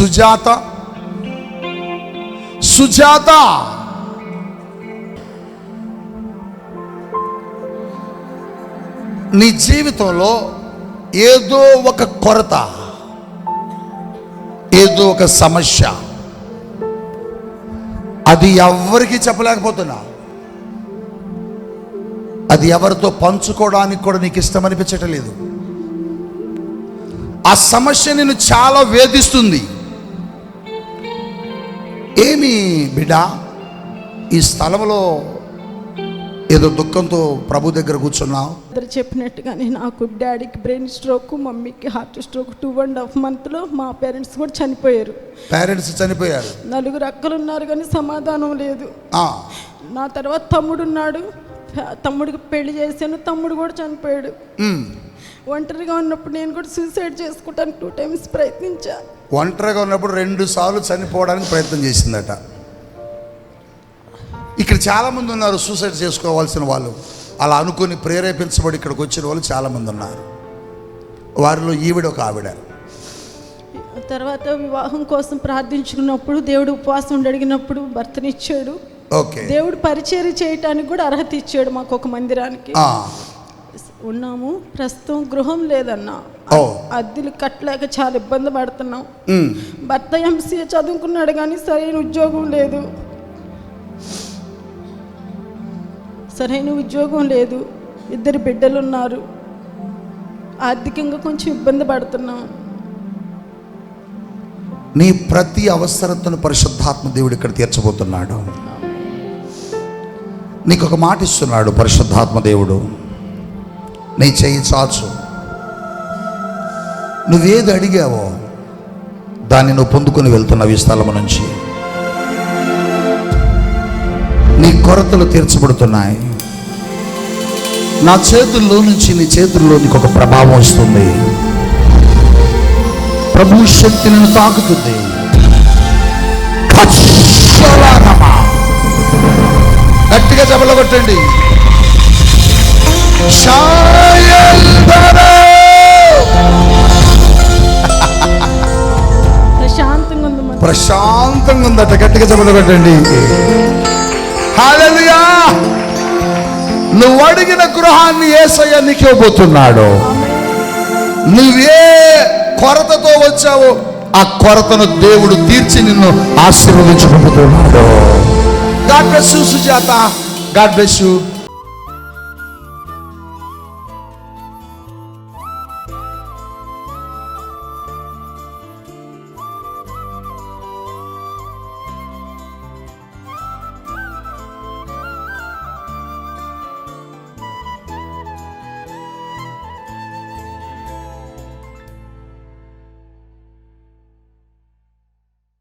సుజాత. సుజాత. నీ జీవితంలో ఏదో ఒక కొరత ఏదో ఒక సమస్య అది ఎవ్వరికి చెప్పలేకపోతున్నా? అది ఎవరితో పంచుకోవడానికి కూడా నీకు ఇష్టం అనిపించటం లేదు ఆ సమస్య నేను చాలా వేధిస్తుంది. ఏమి బిడ్డ ఈ స్థలంలో ఏదో దుఃఖంతో ప్రభు దగ్గర కూర్చున్నావు? ఇద్దరు చెప్పినట్టుగానే నాకు డాడీకి బ్రెయిన్ స్ట్రోక్ మమ్మీకి heart stroke two and half మంత్లో మా పేరెంట్స్ కూడా చనిపోయారు. పేరెంట్స్ చనిపోయారు? నలుగురు అక్కలు ఉన్నారు కానీ సమాధానం లేదు. నా తర్వాత తమ్ముడు ఉన్నాడు. తమ్ముడికి పెళ్ళి చేశాను తమ్ముడు కూడా చనిపోయాడు. ఒంటరిగా ఉన్నప్పుడు నేను కూడా సూసైడ్ చేసుకుంటాను టూ టైమ్స్ ప్రయత్నించా. ఒంటరిగా ఉన్నప్పుడు రెండు సార్లు చనిపోవడానికి ప్రయత్నం చేసిందట. ఇక్కడ చాలామంది ఉన్నారు సూసైడ్ చేసుకోవాల్సిన వాళ్ళు. అలా అనుకుని ప్రేరేపించబడి ఇక్కడికి వచ్చిన వాళ్ళు చాలామంది ఉన్నారు. వారిలో ఈవిడ ఒక ఆవిడ. తర్వాత వివాహం కోసం ప్రార్థించుకున్నప్పుడు దేవుడు ఉపవాసం అడిగినప్పుడు భర్తనిచ్చాడు. ఓకే. దేవుడు పరిచర్య చేయటానికి కూడా అర్హత ఇచ్చాడు మాకు ఒక మందిరానికి. ఉన్నాము. ప్రస్తుతం గృహం లేదన్నా. అద్దెలు కట్టలేక చాలా ఇబ్బంది పడుతున్నాం. భర్త ఎంసీఏ చదువుకున్నాడు కానీ సరైన ఉద్యోగం లేదు. సరైన ఉద్యోగం లేదు. ఇద్దరు బిడ్డలు ఉన్నారు. ఆర్థికంగా కొంచెం ఇబ్బంది పడుతున్నాం. నీ ప్రతి అవసరతను పరిశుద్ధాత్మ దేవుడు ఇక్కడ తీర్చబోతున్నాడు. నీకు ఒక మాట ఇస్తున్నాడు పరిశుద్ధాత్మ దేవుడు. నీ చెయ్యి చాచు. నువ్వేది అడిగావో దాన్ని నువ్వు పొందుకొని వెళ్తున్నావు ఈ స్థలం నుంచి. నీ కొరతలు తీర్చబడుతున్నాయి. నా చేతుల్లో నుంచి నీ చేతుల్లో నీకు ఒక ప్రభావం వస్తుంది. ప్రభు శక్తి నేను తాకుతుంది. గట్టిగా జబల కొట్టండి ప్రశాంతంగా ఉందట గట్టిగా కొట్టండి హల్లెలూయా నువ్వు అడిగిన గృహాన్ని ఏసయ్య నీకు ఇవ్వబోతున్నాడు నువ్వే కొరతతో వచ్చావో ఆ కొరతను దేవుడు తీర్చి నిన్ను ఆశీర్వదించబోతున్నాడు God bless you Sujatha. God bless you